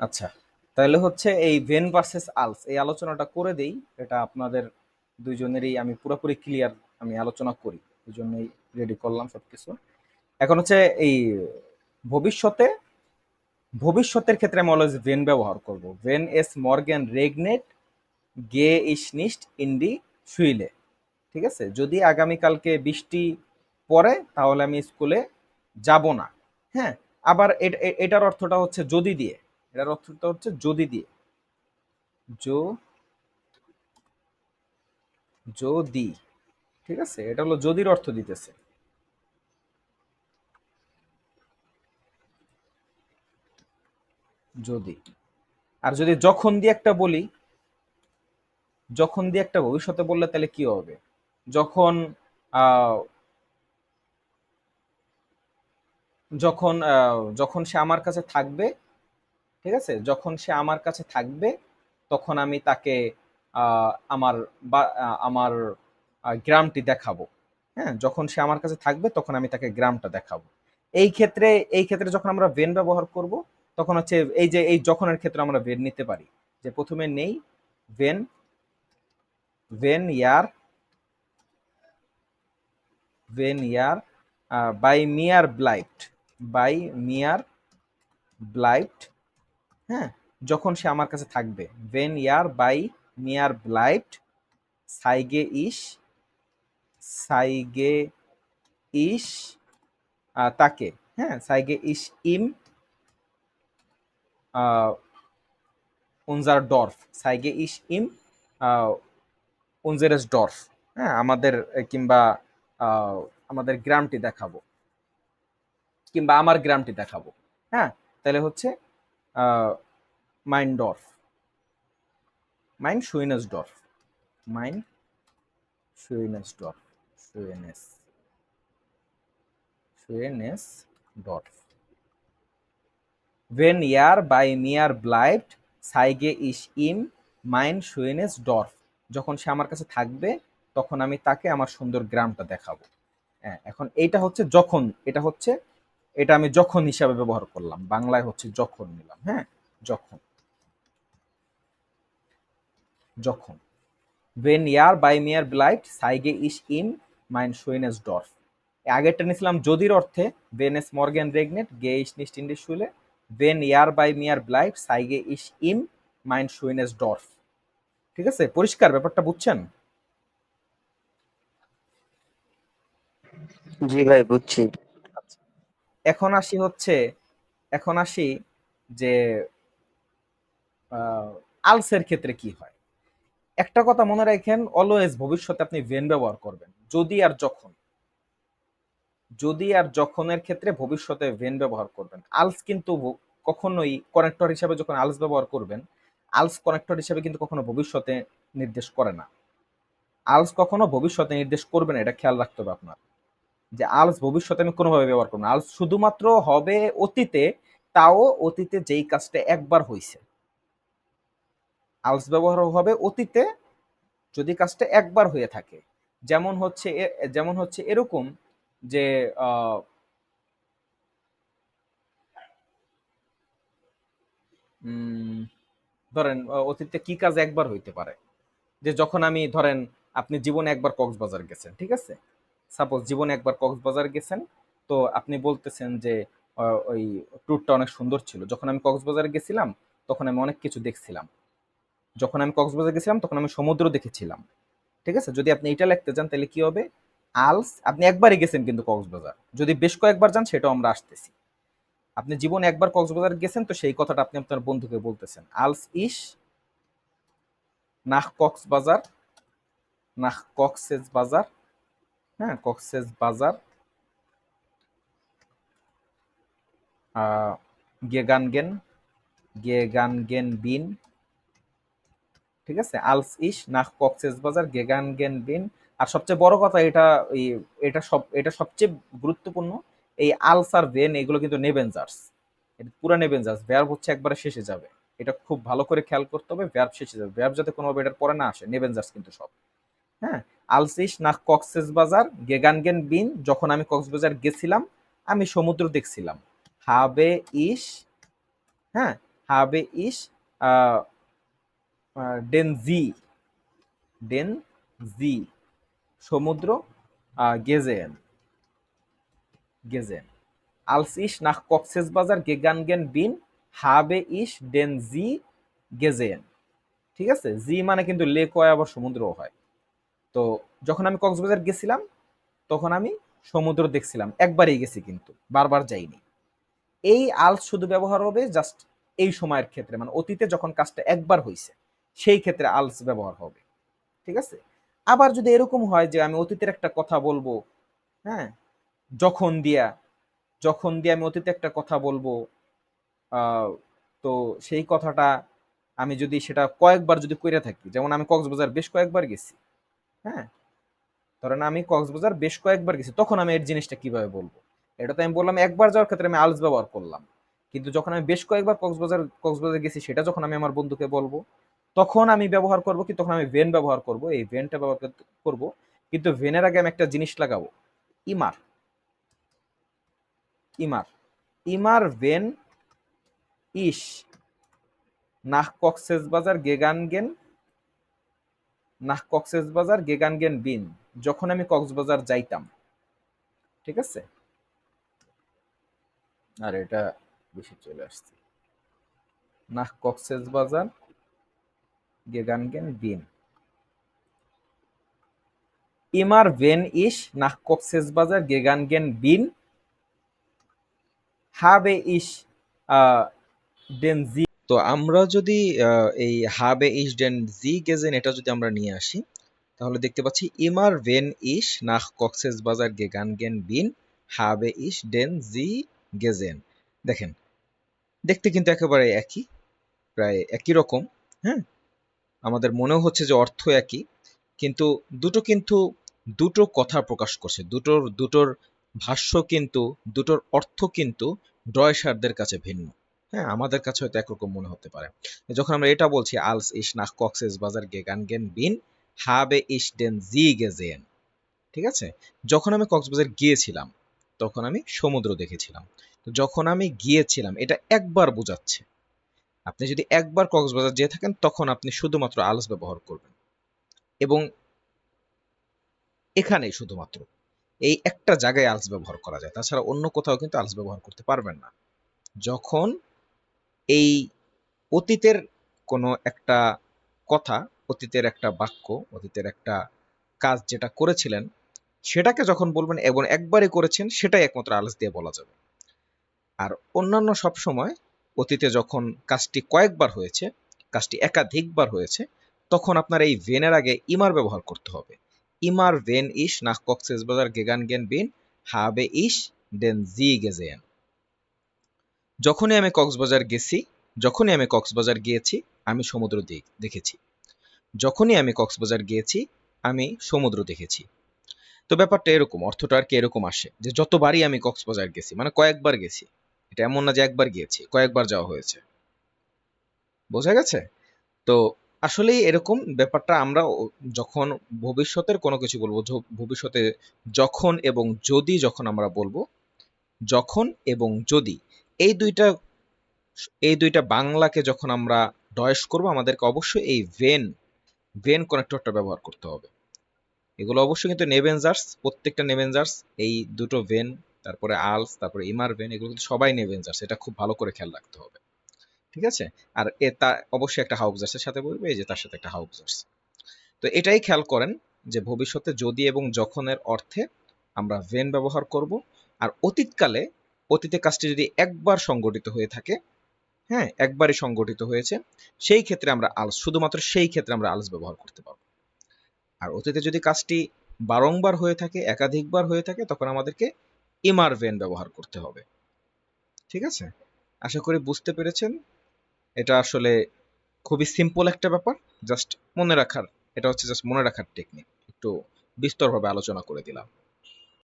আচ্ছা তাহলে হচ্ছে এই ভেন ভার্সেস আলস এই আলোচনাটা করে দেই। এটা আপনাদের দুইজনেরই আমি পুরোপুরি ক্লিয়ার আমি আলোচনা করি। এই জন্যই রেডি করলাম সব কিছু এখন হচ্ছে এই ভবিষ্যতে, ভবিষ্যতের ক্ষেত্রে আমি অলওয়েজ ভেন ব্যবহার করব। ভেন এস মর্গেন রেগনেট গে ইস নিস্ট ইন্ডি শুইলে ঠিক আছে? যদি আগামীকালকে বৃষ্টি পড়ে, তাহলে আমি স্কুলে যাব না। হ্যাঁ? আবার এটার অর্থটা হচ্ছে যদি দিয়ে। এটার অর্থটা হচ্ছে যদি দিয়ে। জো যদি, ঠিক আছে? এটা হলো যদির অর্থ দিতেছে। যদি। আর যদি যখন দিয়ে একটা বলি, যখন দিয়ে একটা ভবিষ্যতে বললে তাহলে কি হবে? যখন যখন যখন সে আমার কাছে থাকবে ঠিক আছে? যখন সে আমার কাছে থাকবে, তখন আমি তাকে আমার আমার গ্রামটি দেখাবো। হ্যাঁ? যখন সে আমার কাছে থাকবে, তখন আমি তাকে গ্রামটা দেখাবো। এই ক্ষেত্রে এই ক্ষেত্রে যখন আমরা ভেন ব্যবহার করব, তখন হচ্ছে এই যে, এই যখনের ক্ষেত্রে আমরা ভেন নিতে পারি। যে প্রথমে নেই ভেন ভেন ইয়ার ভেন ইয়ার বাই মিয়ার ব্লাইট বাই মিয়ার ব্লাইট হ্যাঁ যখন সে আমার কাছে থাকবে। ভেন ইয়ার বাই মিয়ার ব্লাইট, সাইগে ইস সাইগে ইস তাকে হ্যাঁ সাইগে ইস ইম উনজার ডর্ফ সাইগে ইস ইম উনজেরেস ডর্ফ হ্যাঁ আমাদের, কিংবা আমাদের গ্রামটি দেখাবো। কিংবা আমার গ্রামটি দেখাবো। হ্যাঁ তাহলে হচ্ছে মাইন ডর্ফ মাইন সুইনেস ডর্ফ মাইন সুইনেস ডর্ফ সুইনেস সুইনেস ডর্ফ Wenn er bei mir bleibt, zeige ich ihm mein schönes Dorf. যখন সে আমার কাছে থাকবে তখন আমি তাকে আমার সুন্দর গ্রামটা দেখাবো। হ্যাঁ এখন এইটা হচ্ছে যখন এটা হচ্ছে এটা আমি যখন হিসাবে ব্যবহার করলাম, বাংলায় হচ্ছে যখন নিলাম হ্যাঁ? যখন। যখন। ওয়েন ইয়ার বাই মেয়ার ব্লাইট সাইগে ইস ইন, মাইন সুইনেস ডর্ফ। আগেরটা নিছিলাম যদির অর্থে ভেনেস মর্গেন রেগনেট, গে ইস নিস্ট ইন্ডিস শুলে ভেন ইয়ার বাই মেয়ার ব্লাইট সাইগে ইস ইন, মাইন সুইনেস ডর্ফ। ঠিক আছে? পরিষ্কার ব্যাপারটা বুঝছেন? জি ভাই, বুঝছি। এখন আসি হচ্ছে, এখন আসি যে আলসের ক্ষেত্রে কি হয়? একটা কথা মনে রাখেন অলওয়েজ ভবিষ্যতে আপনি ভেন ব্যবহার করবেন, যদি আর যখন। যদি আর যখনের ক্ষেত্রে ভবিষ্যতে ভেন ব্যবহার করবেন। আলস কিন্তু কখনোই কানেক্টর হিসাবে যখন আলস ব্যবহার করবেন, আলস কানেক্টর হিসাবে কিন্তু কখনো ভবিষ্যতে নির্দেশ করে না। আলস কখনো ভবিষ্যতে নির্দেশ করবে না, এটা খেয়াল রাখতে হবে আপনার। যে আলস ভবিষ্যতে আমি কোনোভাবে ব্যবহার করব না। আলস শুধুমাত্র হবে অতীতে, তাও অতীতে যেই কাজটা একবার হয়েছে আলস ব্যবহার হবে অতীতে, যদি কাজটা একবার হয়ে থাকে। যেমন হচ্ছে যেমন হচ্ছে এরকম যে ধরেন অতীতে কি কাজ একবার হইতে পারে? যে যখন আমি, ধরেন, আপনি জীবনে একবার কক্সবাজার গেছেন, ঠিক আছে? সাপোজ জীবনে একবার কক্সবাজার গেছেন, তো আপনি বলতেছেন যে ওই ট্যুরটা অনেক সুন্দর ছিল। যখন আমি কক্সবাজার গেছিলাম, তখন আমি অনেক কিছু দেখছিলাম। যখন আমি কক্সবাজার গেছিলাম, তখন আমি সমুদ্র দেখেছিলাম। ঠিক আছে? যদি আপনি এটা লিখতে চান, তাহলে কি হবে? আলস, আপনি একবারই গেছেন কিন্তু কক্সবাজার। যদি বেশ কয়েকবার যান, সেটাও আমরা আসতেছি। আপনি জীবনে একবার কক্সবাজার গেছেন, তো সেই কথাটা আপনি আপনার বন্ধুকে বলতেছেন। আলস ইস, নাহ কক্সবাজার, নাহ কক্সেস বাজার হ্যাঁ কক্সেস বাজার গেগানগেন গেগানগেন বিন ঠিক আছে? আলস ইস নাহ কক্সেস বাজার গেগানগেন বিন আর সবচেয়ে বড় কথা এটা এটা সব, এটা সবচেয়ে গুরুত্বপূর্ণ, এই আলস আর ভেন এগুলো কিন্তু নেভেঞ্জার্স এটা পুরো নেভেঞ্জার্স ভ্যার্ব হচ্ছে একবারে শেষে যাবে, এটা খুব ভালো করে খেয়াল করতে হবে ভ্যার্ব শেষে যাবে ভ্যার্ব যাতে কোনোভাবে এটার পরে না আসে নেভেঞ্জার্স কিন্তু সব হ্যাঁ? আলসিস না কক্সেস বাজার, গেগানগেন বিন, যখন আমি কক্সবাজার গেছিলাম, আমি সমুদ্র দেখছিলাম। হাবে ইস হ্যাঁ হাবে ইস ডেন জি ডেন জি সমুদ্র গেজেন গেজেন। আলসিস না কক্সেস বাজার, গেগানগেন বিন, হাবে ইস ডেন জি গেজেন। ঠিক আছে? জি মানে কিন্তু লেক হয়, আবার সমুদ্রও হয়। তো যখন আমি কক্সবাজার গেছিলাম, তখন আমি সমুদ্র দেখছিলাম। একবারই গেছি কিন্তু, বারবার যাইনি। এই আলস শুধু ব্যবহার হবে জাস্ট এই সময়ের ক্ষেত্রে মানে অতীতে যখন কাজটা একবার হয়েছে সেই ক্ষেত্রে আলস ব্যবহার হবে। ঠিক আছে? আবার যদি এরকম হয় যে আমি অতীতের একটা কথা বলব হ্যাঁ? যখন দিয়া, যখন দিয়ে আমি অতীতে একটা কথা বলব তো সেই কথাটা আমি যদি সেটা কয়েকবার যদি কইরা থাকি, যেমন আমি কক্সবাজার বেশ কয়েকবার গেছি হ্যাঁ? ধরেন আমি কক্সবাজার বেশ কয়েকবার গেছি, তখন আমি এর জিনিসটা কীভাবে বলব? এটা তো আমি বললাম একবার যাওয়ার ক্ষেত্রে আমি আলস ব্যবহার করলাম। কিন্তু যখন আমি বেশ কয়েকবার কক্সবাজার কক্সবাজার গেছি, সেটা যখন আমি আমার বন্ধুকে বলব, তখন আমি ব্যবহার করব কি? তখন আমি ভেন ব্যবহার করব। এই ভেনটা ব্যবহার করব। কিন্তু ভেনের আগে আমি একটা জিনিস লাগাবো। ইমার। ইমার। ইমার ভেন ইস। নাহ কক্সেস বাজার গেগান গেগানগেন নাহ গেগান গেন বিন, যখন আমি কক্সবাজার যাইতাম। ঠিক আছে? আর এটা বেশি চলে আসছে। নাহ কক্সবাজার গেগানগেন বিন। ইমার ভেন ইস, নাহ গেগান গেন বিন। হাবে ইস ডেনজি তো আমরা যদি এই হাবে ইস ডেন জি গেজেন এটা যদি আমরা নিয়ে আসি, তাহলে দেখতে পাচ্ছি ইমার ভেন ইস নাহ কক্সেস বাজার গে গান গেন বিন হাবে ইস ডেন জি গেজেন দেখেন, দেখতে কিন্তু একেবারে একই, প্রায় একই রকম হ্যাঁ? আমাদের মনেও হচ্ছে যে অর্থ একই, কিন্তু দুটো কিন্তু দুটো কথা প্রকাশ করছে, দুটোর দুটোর ভাষ্য কিন্তু, দুটোর অর্থ কিন্তু ডয়সারদের কাছে ভিন্ন। হ্যাঁ আমাদের কাছে হয়তো একরকম মনে হতে পারে। যখন আমরা এটা বলছি, আলস ইস নাহ কক্সেস বাজার গেগান গেন বিন হাবে ইস ডেন জি গেজেন ঠিক আছে? যখন আমি কক্সবাজার গিয়েছিলাম, তখন আমি সমুদ্র দেখেছিলাম। তো যখন আমি গিয়েছিলাম, এটা একবার বোঝাচ্ছে। আপনি যদি একবার কক্সবাজার যেয়ে থাকেন, তখন আপনি শুধুমাত্র আলস ব্যবহার করবেন। এবং এখানেই শুধুমাত্র। এই একটা জায়গায় আলস ব্যবহার করা যায়। তাছাড়া অন্য কোথাও কিন্তু আলস ব্যবহার করতে পারবেন না। যখন এই অতীতের কোনো একটা কথা, অতীতের একটা বাক্য, অতীতের একটা কাজ যেটা করেছিলেন, সেটাকে যখন বলবেন এবং একবারই করেছেন, সেটাই একমাত্র আলাস দিয়ে বলা যাবে। আর অন্যান্য সব সময় অতীতে যখন কাজটি কয়েকবার হয়েছে, কাজটি একাধিকবার হয়েছে, তখন আপনার এই ভেনের আগে ইমার ব্যবহার করতে হবে। ইমার ভেন ইস nach Coxsbazar gegangen bin habe ich দেন জি gesehen যখনই আমি কক্সবাজার গেছি, যখনই আমি কক্সবাজার গিয়েছি, আমি সমুদ্র দেখ- দেখেছি। যখনই আমি কক্সবাজার গিয়েছি, আমি সমুদ্র দেখেছি। তো ব্যাপারটা এরকম, অর্থটা আর কি এরকম আসে যে যতবারই আমি কক্সবাজার গেছি মানে কয়েকবার গেছি। এটা এমন না যে একবার গিয়েছি, কয়েকবার যাওয়া হয়েছে। বোঝা গেছে? তো আসলেই এরকম ব্যাপারটা আমরা যখন ভবিষ্যতের কোনো কিছু বলব ভবিষ্যতে যখন এবং যদি যখন আমরা বলব, যখন এবং যদি এই দুইটা এই দুইটা বাংলাকে যখন আমরা ডয়েস করব, আমাদেরকে অবশ্যই এই ভেন ভেন কানেক্টরটা ব্যবহার করতে হবে। এগুলো অবশ্যই কিন্তু নেভেনজার্স প্রত্যেকটা নেভেনজার্স এই দুটো ভেন, তারপরে আলস তারপরে ইমার ভেন, এগুলো কিন্তু সবাই নেভেনজার্স এটা খুব ভালো করে খেয়াল রাখতে হবে। ঠিক আছে? আর এ তা, অবশ্যই একটা হাউবজার্সের সাথে বলবে, এই যে তার সাথে একটা হাউবজার্স তো এটাই খেয়াল করেন যে ভবিষ্যতে যদি এবং যখনের অর্থে আমরা ভেন ব্যবহার করব, আর অতীতকালে অতীতে কাজটি যদি একবার সংগঠিত হয়ে থাকে হ্যাঁ একবারই সংগঠিত হয়েছে, সেই ক্ষেত্রে আমরা আলস, শুধুমাত্র সেই ক্ষেত্রে আমরা আলস ব্যবহার করতে পারব। আর অতীতে যদি কাজটি বারংবার হয়ে থাকে, একাধিকবার হয়ে থাকে, তখন আমাদেরকে ইমার ভেন ব্যবহার করতে হবে। ঠিক আছে? আশা করি বুঝতে পেরেছেন। এটা আসলে খুবই সিম্পল একটা ব্যাপার। জাস্ট মনে রাখার, এটা হচ্ছে জাস্ট মনে রাখার টেকনিক একটু বিস্তরভাবে আলোচনা করে দিলাম।